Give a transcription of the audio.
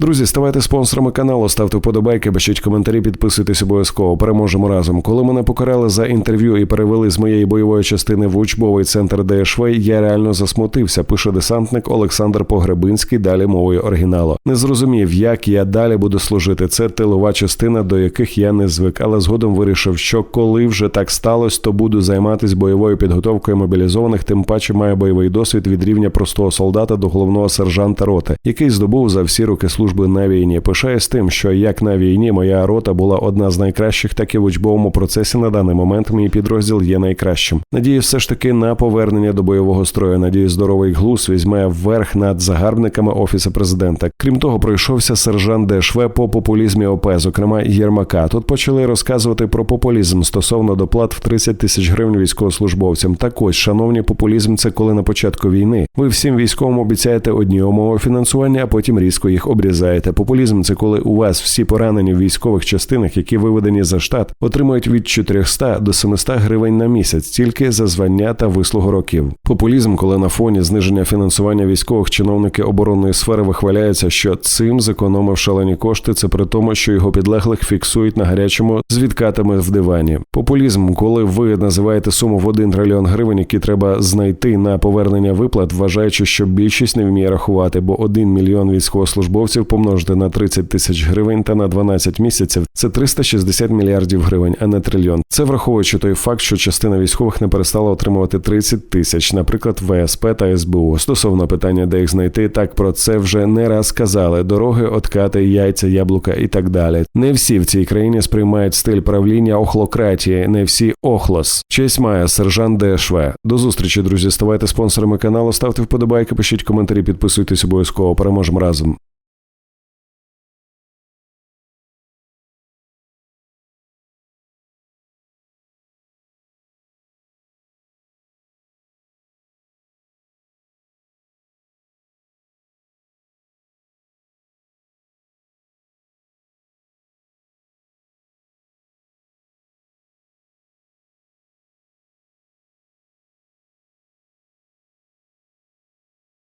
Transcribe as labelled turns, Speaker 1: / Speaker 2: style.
Speaker 1: Друзі, ставайте спонсорами каналу, ставте вподобайки, пишіть коментарі, підписуйтесь обов'язково. Переможемо разом. Коли мене покарали за інтерв'ю і перевели з моєї бойової частини в учбовий центр ДШВ, я реально засмутився. Пише десантник Олександр Погребинський. Далі мовою оригіналу. Не зрозумів, як я далі буду служити. Це тилова частина, до яких я не звик, але згодом вирішив, що коли вже так сталося, то буду займатися бойовою підготовкою мобілізованих. Тим паче маю бойовий досвід від рівня простого солдата до головного сержанта роти, який здобув за всі роки служби на війні. Пишаюсь тим, що як на війні моя рота була одна з найкращих, так і в учбовому процесі на даний момент мій підрозділ є найкращим. Надію, все ж таки на повернення до бойового строю. Надію, здоровий глузд візьме вверх над загарбниками офісу президента. Крім того, пройшовся сержант ДШВ по популізмі ОП, зокрема Єрмака. Тут почали розказувати про популізм стосовно доплат в 30 тисяч гривень військовослужбовцям. Так ось, шановні, популізм це коли на початку війни ви всім військовим обіцяєте одні умови фінансування, а потім різко їх обрізаєте. Популізм це коли у вас всі поранені в військових частинах, які виведені за штат, отримують від 400 до 700 гривень на місяць, тільки за звання та вислугу років. Популізм, коли на фоні зниження фінансування військових чиновники оборонної сфери вихваляються, що цим зекономив шалені кошти. Це при тому, що його підлеглих фіксують на гарячому з відкатами в дивані. Популізм, коли ви називаєте суму в 1 трильйон гривень, які треба знайти на повернення виплат, вважаючи, що більшість не вміє рахувати, бо 1 мільйон військовослужбовців помножити на 30 тисяч гривень та на 12 місяців це 360 мільярдів гривень, а не трильйон. Це враховуючи той факт, що частина військових не перестала отримувати 30 тисяч, наприклад, ВСП та СБУ. Стосовно питання, де їх знайти, так про це вже не раз казали: дороги, откати, яйця, яблука і так далі. Не всі в цій країні сприймають стиль правління охлократії, не всі охлос. Честь має сержант ДШВ. До зустрічі, друзі. Ставайте спонсорами каналу, ставте вподобайки, пишіть коментарі, підписуйтесь обов'язково. Переможемо разом.